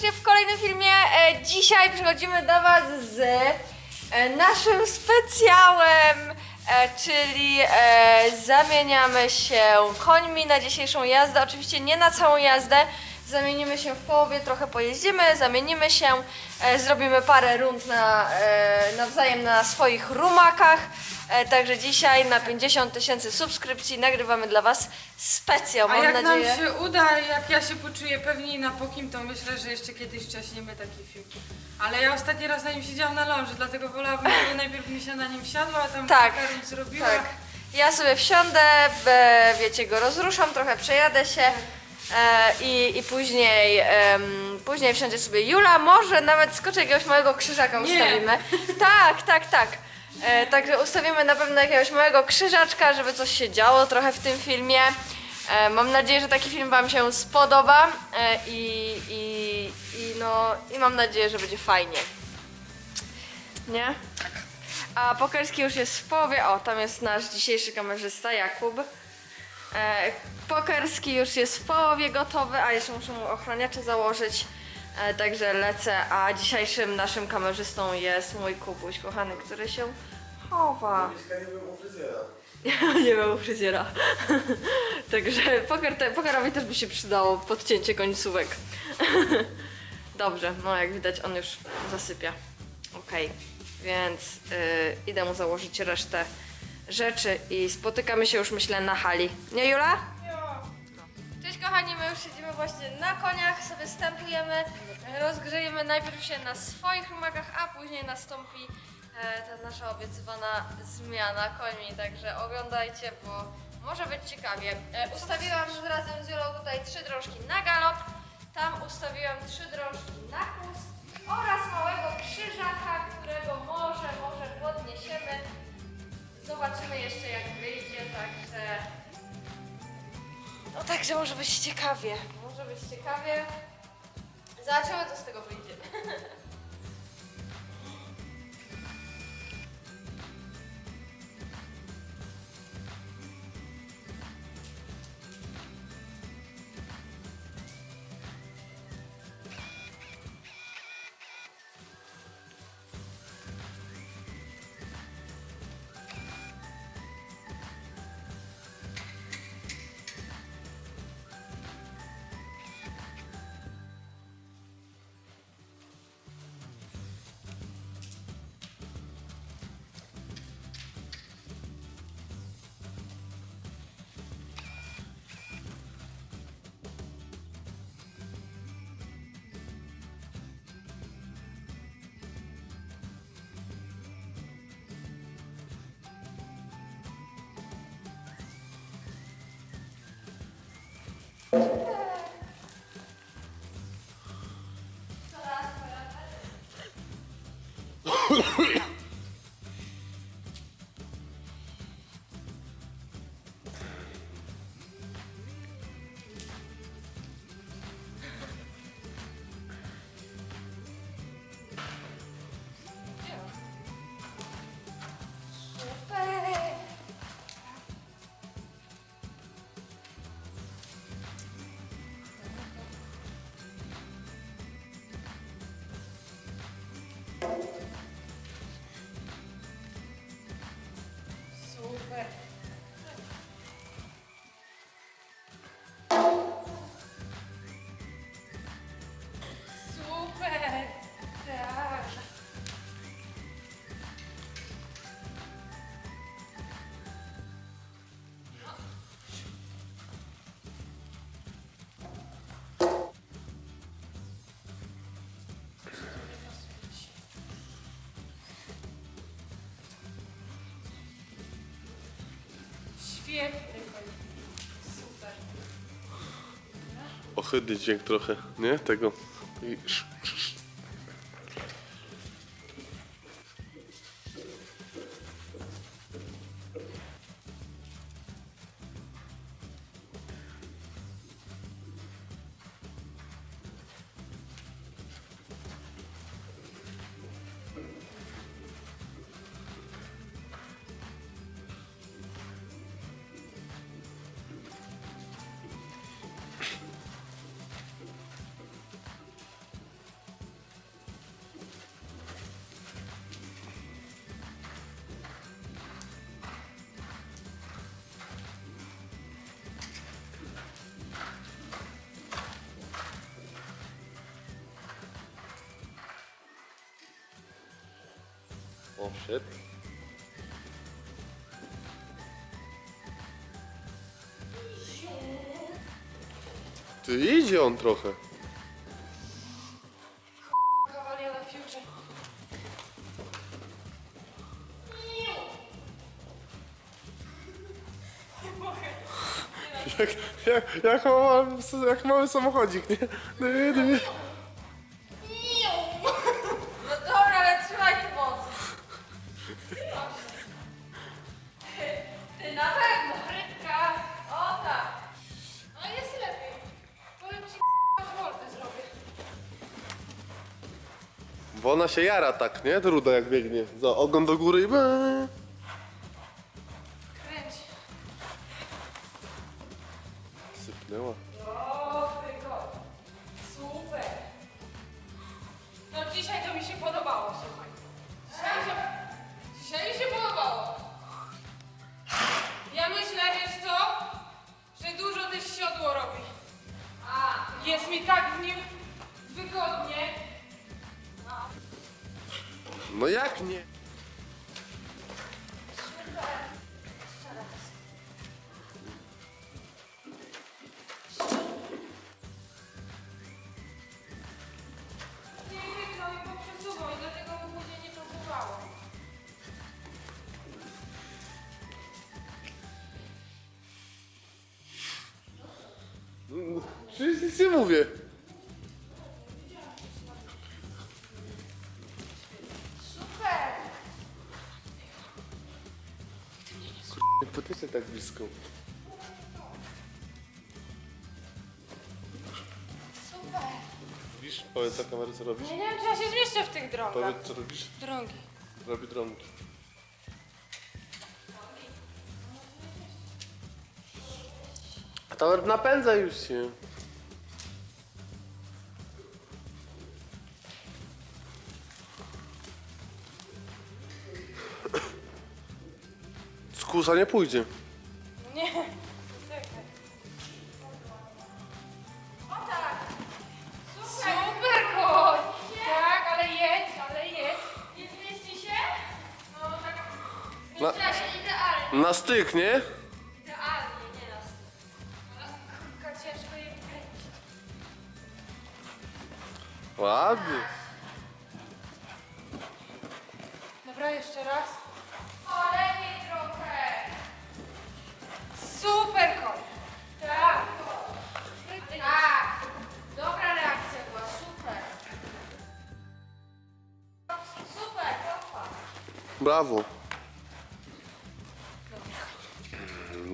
serdecznie w kolejnym filmie. E, dzisiaj przychodzimy do Was z e, naszym specjałem, e, czyli zamieniamy się końmi na dzisiejszą jazdę. Oczywiście nie na całą jazdę, zamienimy się w połowie, trochę pojeździmy, zamienimy się, e, zrobimy parę rund na, e, nawzajem na swoich rumakach. E, także dzisiaj na 50 tysięcy subskrypcji nagrywamy dla Was specjał. A Mam jak nadzieję. nam się uda, jak ja się poczuję pewniej na pokim, to myślę, że jeszcze kiedyś wcześniemy taki film. Ale ja ostatni raz na nim siedziałam na ląży, dlatego wolałabym, żeby najpierw mi się na nim wsiadła, a tam Tak, kilka rund zrobiła. Tak. Ja sobie wsiądę, be, wiecie, go rozruszam, trochę przejadę się e, i, i później, em, później wsiądzie sobie Jula. Może nawet skoczę jakiegoś małego krzyżaka Nie. ustawimy. Tak, tak, tak. E, także ustawimy na pewno jakiegoś małego krzyżaczka, żeby coś się działo trochę w tym filmie. E, mam nadzieję, że taki film Wam się spodoba e, i, i, i, no, i mam nadzieję, że będzie fajnie. Nie? A pokerski już jest w połowie. O, tam jest nasz dzisiejszy kamerzysta Jakub. E, pokerski już jest w połowie gotowy, a jeszcze muszę mu ochroniacze założyć. E, także lecę, a dzisiejszym naszym kamerzystą jest mój Kubuś, kochany, który się chowa. Mieszkanie był u fryzjera. Ja nie u fryzjera. Także poker te, pokerowi też by się przydało podcięcie końcówek. Dobrze, no jak widać on już zasypia. Okej, więc y, idę mu założyć resztę rzeczy i spotykamy się już myślę na hali. Nie Jula? Cześć kochani, my już siedzimy właśnie na koniach, sobie stępujemy, rozgrzejemy najpierw się na swoich rumakach, a później nastąpi e, ta nasza obiecywana zmiana końmi, także oglądajcie, bo może być ciekawie. E, ustawiłam razem z Julą tutaj trzy drążki na galop, tam ustawiłam trzy drążki na kłus oraz małego krzyżaka, którego może, może podniesiemy. Zobaczymy jeszcze jak wyjdzie, także... No także może być ciekawie. Może być ciekawie. Zobaczymy co z tego wyjdzie. Super! Świetny. Super. Ohydny dźwięk trochę, nie? Tego. I wszedł. Ty idzie on trochę. Jak, jak, jak, mały, jak mały samochodzik, nie? Dy. Się jara tak, nie? Truda jak biegnie. Za ogon do góry i be. Kręć. Sypnęła. Dobry kot. Super. No dzisiaj to mi się podobało, słuchaj. Dzisiaj, się, dzisiaj mi się podobało. Ja myślę, wiesz co? Że dużo też siodło robi. A, jest mi tak w nim wygodnie. No jak nie? Nie wygnął i poprzesuwał i dlatego mu później nie pasowało. Przecież nic nie mówię. Tak blisko. Super. Widzisz? Powiedz na kamerę co robisz. Nie wiem, czy ja się zmieszczę w tych drogach. Powiedz co robisz. Drągi. Robi drągi. A tower napędza już się. Skusa nie pójdzie. Nie. Czekaj. Super koń! Tak, ale jedź, ale jedź. Nie zmieści się? No tak Na, Ja się idealnie. na styk, nie? Brawo.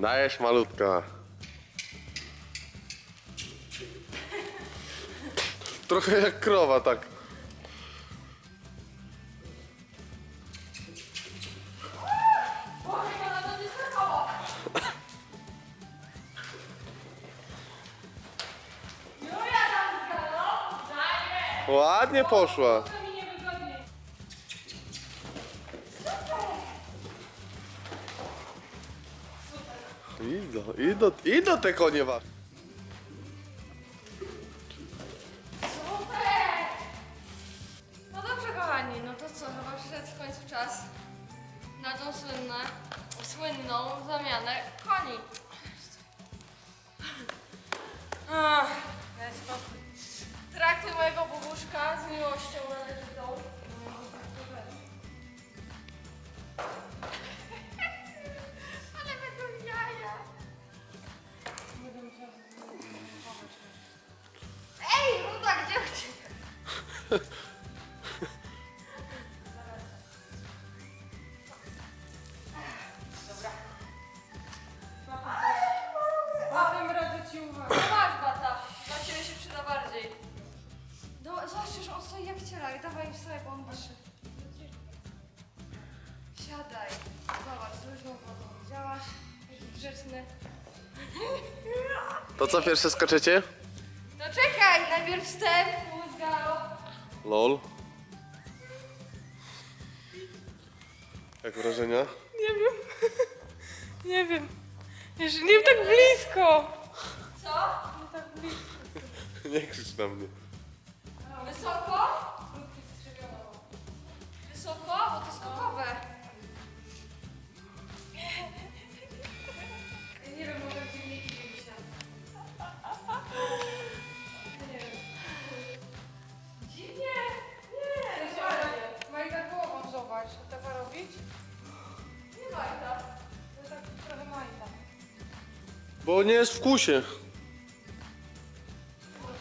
Dajesz malutka. Trochę jak krowa, tak. Boże, ona Idą, idą, idą te konie wasze. Potem radzę ci uwagę. No masz bata, dla ciebie się przyda bardziej. No, zobaczcie, że on stoi jak cierak, dawaj wstawaj, bo on dyszy. Siadaj. Zobacz, z luźną wodą. Widziałaś? Jaki grzeczny. To co, pierwsze skaczecie? No czekaj, najpierw wstęp. Lol. Jak wrażenia? Nie wiem. Nie wiem. Jeszcze nie tak blisko. Co? Nie tak blisko. Nie krzycz na mnie. Wysoko? Bo nie jest w kusie.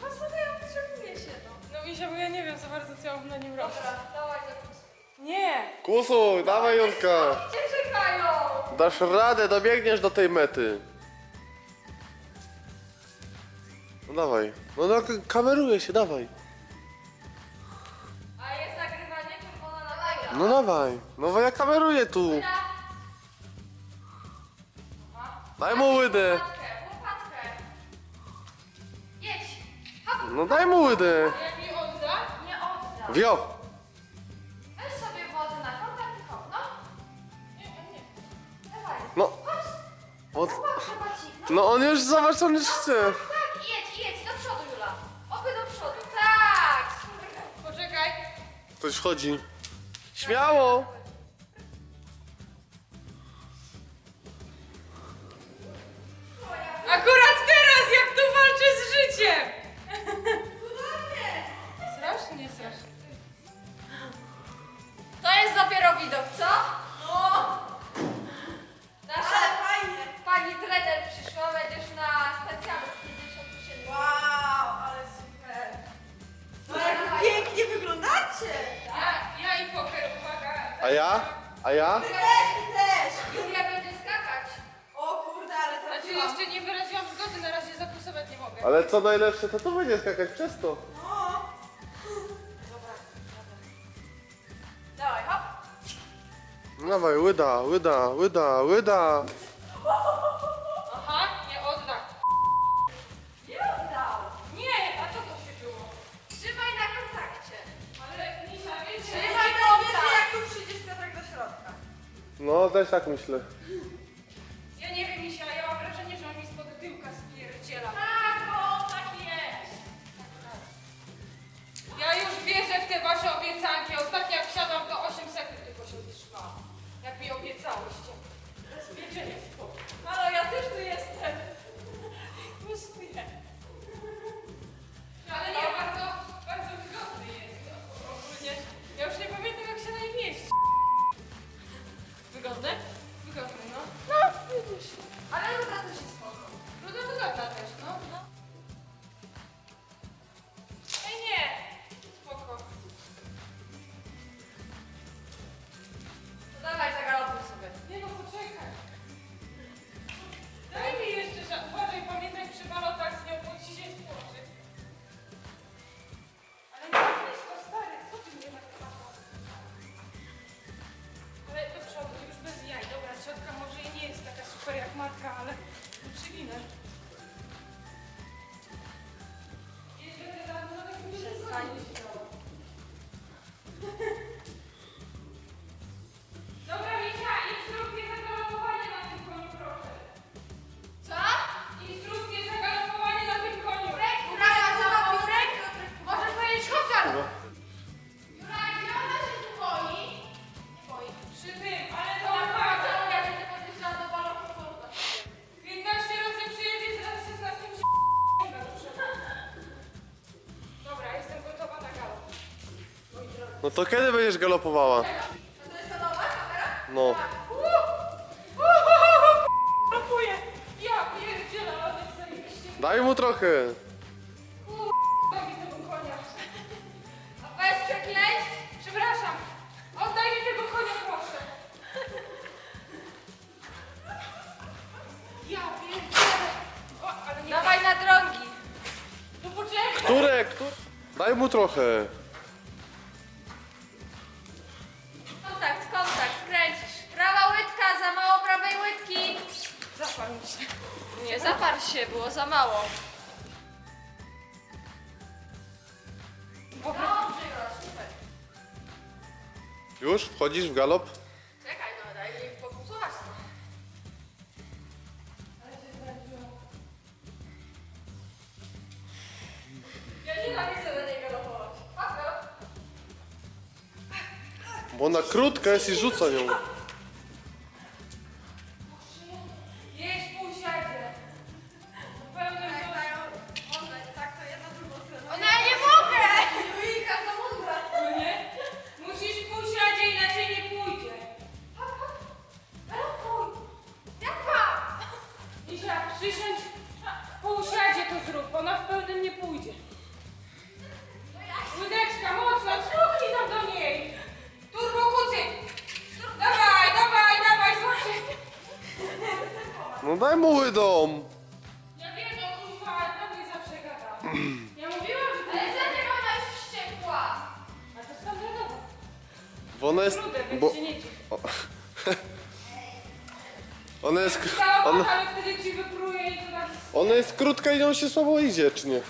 No sobie obserwuję się to. No Misia, bo ja nie wiem za bardzo, co ja mam na nim robić. Dobra, dawaj zakusuj. Nie! Kusuj, dawaj Julka. Gdzie czekają? Dasz radę, dobiegniesz do tej mety. No dawaj. No, no kameruje się, dawaj. A jest nagrywanie czerwona na laga. No dawaj. No bo ja kameruję tu. Daj mu łydę. No daj mu łydę. Jak mi odda? Nie oddam. Wio. Weź sobie wodę na kontakt i hop, no. Nie, nie. Dawaj. No. Chodź. Od... Zobacz, chyba ci. No. No on już, zobacz, on już chce. Tak, jedź, jedź, do przodu, Jula. Oby do przodu. Tak. Poczekaj. Ktoś wchodzi. Śmiało. A ja? A ja? Ty też, ty też. Julia będzie skakać. O kurde, ale Znaczy trafiłam. jeszcze nie wyraziłam zgody, na razie zakusować nie mogę. Ale co najlepsze, to tu będzie skakać przez to. No. Dawaj, hop. Dawaj, łyda, łyda, łyda, łyda. Aha, nie odda. Nie oddał. Nie, a co to się było? Trzymaj na kontakcie. Ale Misia, wiecie... Trzymaj Wiecie, kontakt. jak tu przyjdziesz Piotrek do środka. No, też tak myślę. No to kiedy będziesz galopowała? A to jest ta nowa kamera? No. Galopuję. Ja pierdzielę, ale zajebiście. Daj mu trochę. Daj mi tego konia. A bez przekleństw? Przepraszam. Oddaj mi tego konia, proszę. Ja pierdzielę. O, ale nie... Dawaj na drogi. No poczekaj. Które? Daj mu trochę. Wchodzisz w galop? Czekaj, no daj mi pokusować to. Ja nienawidzę na niej galopować. Chodź, galop. Bo ona krótka jest i rzuca nią. Czemu łydą? Ja wiem, no kurwa, na mnie zawsze gada. Ja mówiłam, że Ale jest... dlaczego ona jest wściekła? A to standardowo. Bo ona jest... Bo... się nie dziw. Ona jest... Cała Ona, ona... ale wtedy ci wypruje i to tak... ona jest krótka i nią się słabo idzie, czy nie?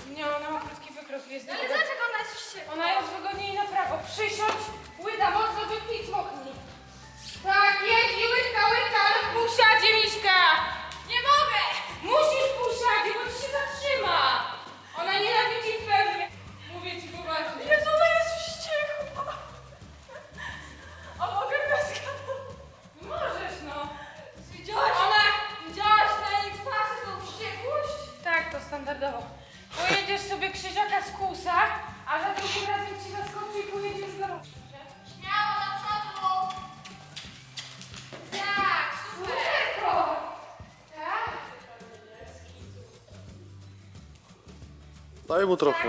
Daj mu trochę.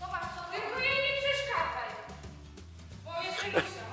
Zobacz, co Tylko jej nie przeszkadzaj. Bo jeszcze rusza,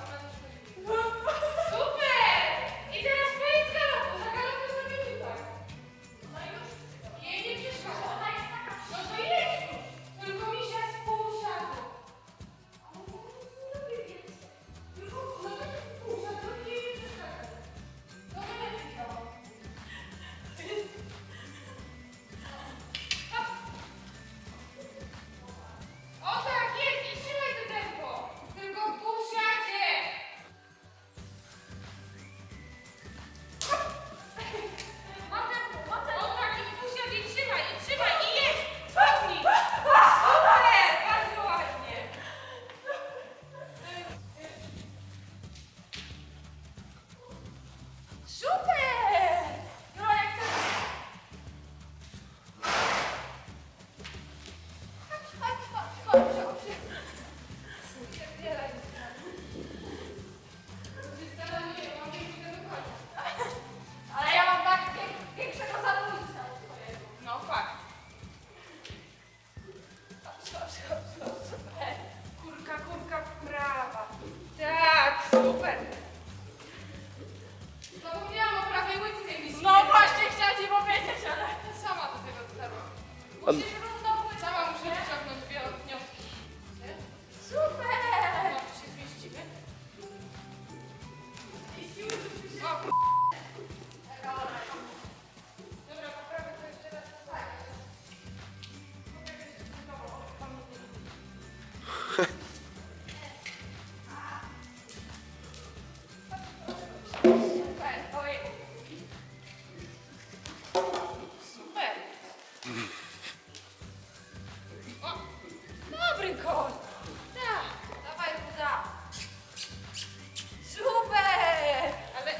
O, dobry koń. Tak, dawaj uda. Super! Ale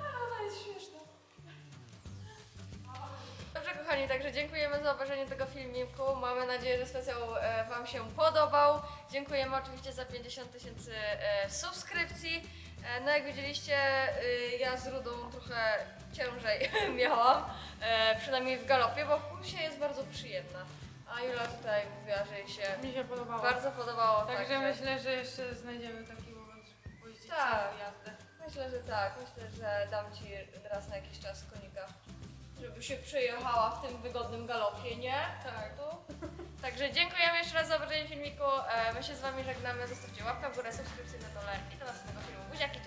Ona jest śmieszna. Dobrze kochani, także dziękujemy za obejrzenie tego filmiku. Mamy nadzieję, że specjał e, Wam się podobał. Dziękujemy oczywiście za 50 tysięcy e, subskrypcji. E, no jak widzieliście, ja z Rudą trochę ciężej miałam, przynajmniej w galopie, bo w kursie jest bardzo przyjemna. A Jula tutaj mówiła, że jej się mi się podobało. bardzo podobało. Także myślę, że jeszcze znajdziemy taki moment, żeby pojeździć Tak. całą jazdę. Myślę, że tak. Myślę, że dam ci raz na jakiś czas konika. Żeby się przejechała w tym wygodnym galopie, nie? Tak. Tu. Także dziękujemy jeszcze raz za obejrzenie filmiku. E, My się z Wami żegnamy. Zostawcie łapkę w górę, subskrypcję na dole i do następnego filmu. Buziaki!